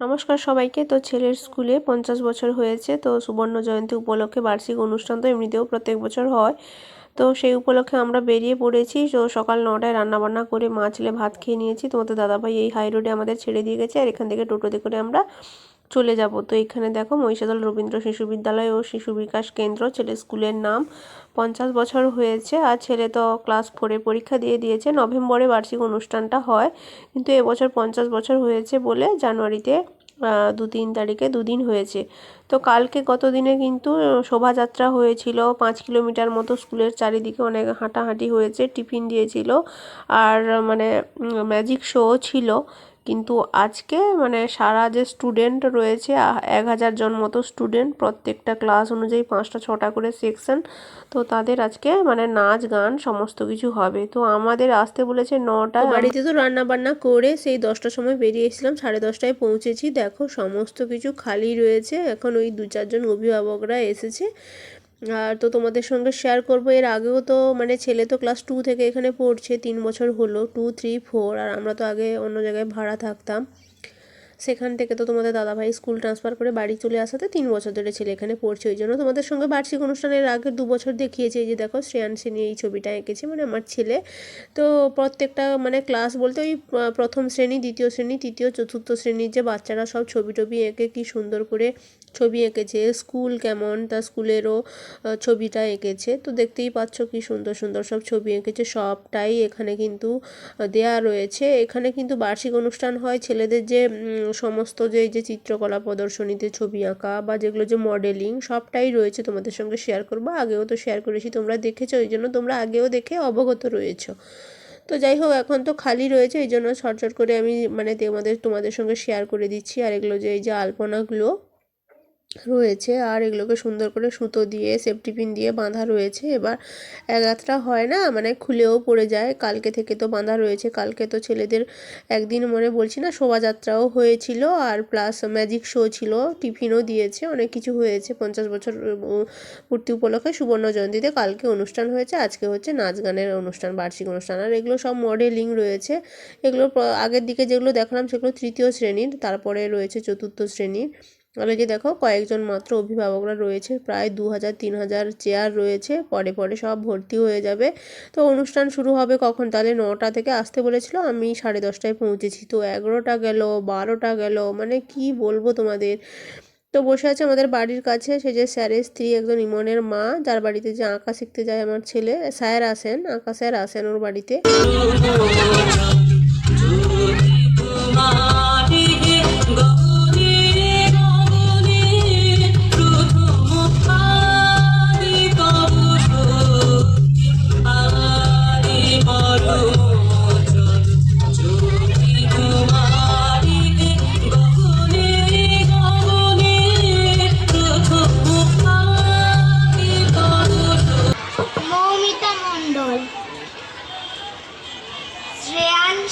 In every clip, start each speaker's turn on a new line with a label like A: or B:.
A: নমস্কার সবাইকে। তো ছেলের স্কুলে পঞ্চাশ বছর হয়েছে, তো সুবর্ণ জয়ন্তী উপলক্ষে বার্ষিক অনুষ্ঠান তো এমনিতেও প্রত্যেক বছর হয়। তো সেই উপলক্ষে আমরা বেরিয়ে পড়েছি, তো সকাল নটায় রান্নাবান্না করে মা ছেলে ভাত খেয়ে নিয়েছি। তোমাদের দাদাভাই এই হাই রোডে আমাদের ছেড়ে দিয়ে গেছে, আর এখান থেকে টোটোতে করে আমরা চলে যাব। তো এখানে দেখো মহিষাদল রবীন্দ্র শিশু বিদ্যালয় ও শিশু বিকাশ কেন্দ্র ছেলে স্কুলের নাম। পঞ্চাশ বছর হয়েছে আর ছেলে তো ক্লাস ফোরে পরীক্ষা দিয়ে দিয়েছে। নভেম্বরে বার্ষিক অনুষ্ঠানটা হয়। কিন্তু এবছর পঞ্চাশ বছর হয়েছে বলে জানুয়ারিতে দু তিন তারিখে দুদিন হয়েছে। তো কালকে গত দিনে কিন্তু শোভাযাত্রা হয়েছিল। পাঁচ কিলোমিটার মতো স্কুলের চারিদিকে অনেক হাঁটাহাঁটি হয়েছে, টিফিন দিয়েছিল। আর মানে ম্যাজিক শো ছিল। কিন্তু আজকে মানে সারা যে স্টুডেন্ট রয়েছে এক হাজার জন মতো স্টুডেন্ট প্রত্যেকটা ক্লাস অনুযায়ী পাঁচটা ছটা করে সেকশন তো তাদের আজকে মানে নাচ গান সমস্ত কিছু হবে। তো আমাদের আসতে বলেছে নটা বাড়িতে তো রান্না বান্না করে সেই দশটার সময় বেরিয়ে এসেছিলাম সাড়ে দশটায় পৌঁছেছি। দেখো সমস্ত কিছু খালি রয়েছে। এখন ওই দু চারজন অভিভাবকরা এসেছে। আর তো তোমাদের সঙ্গে শেয়ার করব, এর আগেও তো মানে ছেলে তো ক্লাস টু থেকে এখানে পড়ছে, তিন বছর হলো টু থ্রি ফোর আর আমরা তো আগে অন্য জায়গায় ভাড়া থাকতাম। সেখান থেকে তো তোমাদের দাদাভাই স্কুল ট্রান্সফার করে বাড়ি চলে আসাতে তিন বছর ধরে ছেলে এখানে পড়ছে, ওই জন্য তোমাদের সঙ্গে বার্ষিক অনুষ্ঠানের আগে দু বছর দেখিয়েছে যে দেখো শ্রেয়ান সেনী এই ছবিটা এঁকেছে মানে আমার ছেলে। তো প্রত্যেকটা মানে ক্লাস বলতে ওই প্রথম শ্রেণি, দ্বিতীয় শ্রেণি, তৃতীয়, চতুর্থ শ্রেণির যে বাচ্চারা সব ছবি টবি এঁকে কী সুন্দর করে ছবি এঁকেছে, স্কুল কেমন? তা স্কুলেরও ছবিটা এঁকেছে। তো দেখতেই পাচ্ছ কি সুন্দর সুন্দর সব ছবি এঁকেছে। সবটাই এখানে কিন্তু দেয়া রয়েছে। এখানে কিন্তু বার্ষিক অনুষ্ঠান হয় ছেলেদের যে সমস্ত যে যে চিত্রকলা প্রদর্শনীতে ছবি আঁকা বা যেগুলো যে মডেলিং সবটাই রয়েছে তোমাদের সঙ্গে শেয়ার করব। আগেও তো শেয়ার করেছি, তোমরা দেখেছ ওই জন্য তোমরা আগেও দেখে অবগত রয়েছো। তো যাই হোক, এখন তো খালি রয়েছে, এই জন্য ছটছট করে আমি মানে তোমাদের তোমাদের সঙ্গে শেয়ার করে দিচ্ছি। আর এগুলো যে, এই যে আলপনাগুলো রয়েছে আর এগুলোকে সুন্দর করে সুতো দিয়ে সেফটি পিন দিয়ে বাঁধা রয়েছে। এবার এগাতটা হয় না মানে খুলেও পড়ে যায়। কালকে থেকে তো বাঁধা রয়েছে। কালকে তো ছেলেদের একদিন মনে বলছি না, শোভাযাত্রাও হয়েছিল আর প্লাস ম্যাজিক শো ছিল টিফিনও দিয়েছে। অনেক কিছু হয়েছে। পঞ্চাশ বছর পূর্তি উপলক্ষে সুবর্ণ জয়ন্তীতে কালকে অনুষ্ঠান হয়েছে। আজকে হচ্ছে নাচ গানের অনুষ্ঠান, বার্ষিক অনুষ্ঠান। আর এগুলো সব মডেলিং রয়েছে। এগুলো আগের দিকে যেগুলো দেখালাম, সেগুলো তৃতীয় শ্রেণির। তারপরে রয়েছে চতুর্থ শ্রেণির। এই যে দেখো কয়েকজন মাত্র অভিভাবকরা রয়েছে, প্রায় দু হাজার তিন হাজার চেয়ার রয়েছে, পরে পরে সব ভর্তি হয়ে যাবে। তো অনুষ্ঠান শুরু হবে কখন? তাহলে নটা থেকে আসতে বলেছিল, আমি সাড়ে দশটায় পৌঁছেছি। তো এগারোটা গেল, বারোটা গেল মানে কি বলব তোমাদের? তো বসে আছে আমাদের বাড়ির কাছে, সে যে স্যারের স্ত্রী, একজন ইমনের মা, যার বাড়িতে যে আঁকা শিখতে যায় আমার ছেলে, স্যার আসেন, আঁকা স্যার আসেন ওর বাড়িতে।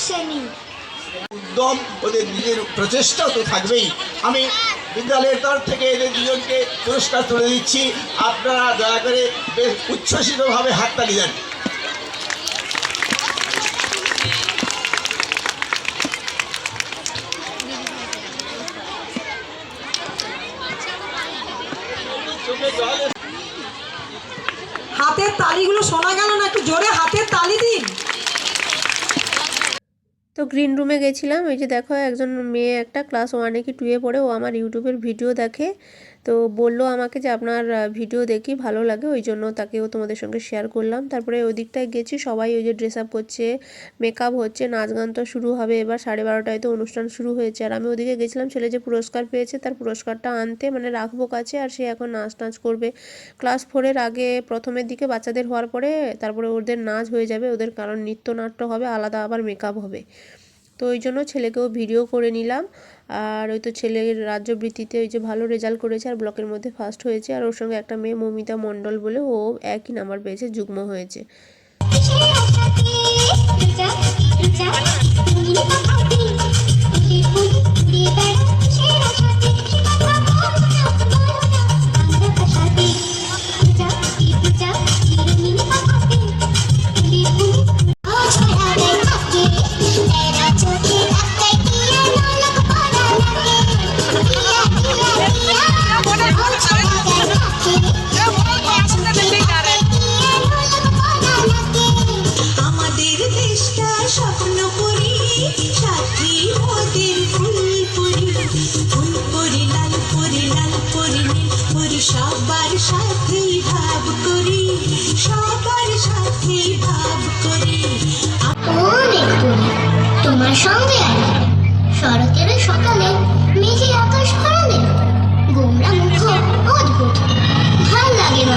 B: শ্রেয়ান সেনী।
C: উদ্যম ওদের নিজের প্রচেষ্টা তো থাকবেই। আমি বিদ্যালয়ের তরফ থেকে এদের দুজনকে পুরস্কার তুলে দিচ্ছি। আপনারা দয়া করে বেশ উচ্ছ্বসিতভাবে হাততালি দেন। চোখে
D: হাতের তালিগুলো শোনা গেল না একটু জোরে হাতের তালি দিন
A: তো গ্রিন রুমে গেছিলাম। ওই যে দেখো, একজন মেয়ে একটা ক্লাস ওয়ানে কি টুয়ে পড়ে, ও আমার ইউটিউবের ভিডিও দেখে। তো বলল আমাকে যে, আপনার ভিডিও দেখি, ভালো লাগে। ওই জন্য তাকেও তোমাদের সঙ্গে শেয়ার করলাম। তারপরে ওই দিকটায় গেছি, সবাই ওই যে ড্রেস আপ করছে মেকআপ হচ্ছে, নাচ গান তো শুরু হবে এবার, সাড়ে বারোটায় তো অনুষ্ঠান শুরু হয়েছে। আর আমি ওদিকে গেছিলাম, ছেলে যে পুরস্কার পেয়েছে, তার পুরস্কারটা আনতে মানে রাখব কাছে, আর সে এখন নাচ টাচ করবে। ক্লাস ফোরের আগে প্রথমের দিকে বাচ্চাদের হওয়ার পরে, তারপরে ওদের নাচ হয়ে যাবে, ওদের কারণ নৃত্যনাট্য হবে, আলাদা আবার মেকআপ হবে। তো ওই জন্য ছেলেকেও ভিডিও করে নিলাম। আর ওই তো ছেলের রাজ্যবৃত্তিতে ওই যে ভালো রেজাল্ট করেছে, আর ব্লকের মধ্যে ফার্স্ট হয়েছে। আর ওর সঙ্গে একটা মেয়ে মমিতা মণ্ডল বলে ও একই নাম্বার পেয়েছে, যুগ্ম হয়েছে।
B: সঙ্গে আয় শরতের সকালে মেঘে আকাশ ভরা দিল গোমরা মুখ অদ্ভুত। ভালো লাগে না।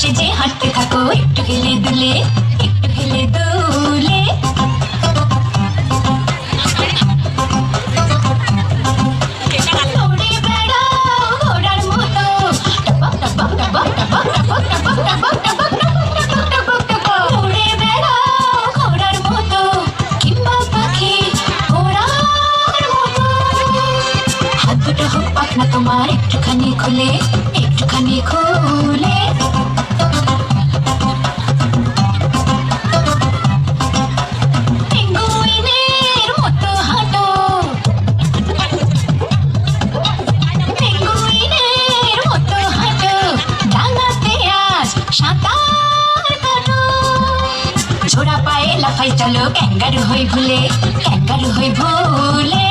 E: সেজে হাঁটতে থাকো একটু হেলে দুলে একটু হেলে দুলে তোমার একটুখানি খুলে একটুখানি খুলে দফায় চলো ক্যাঙ্গারু হই ভুলে ক্যাঙ্গারু হই ভুলে।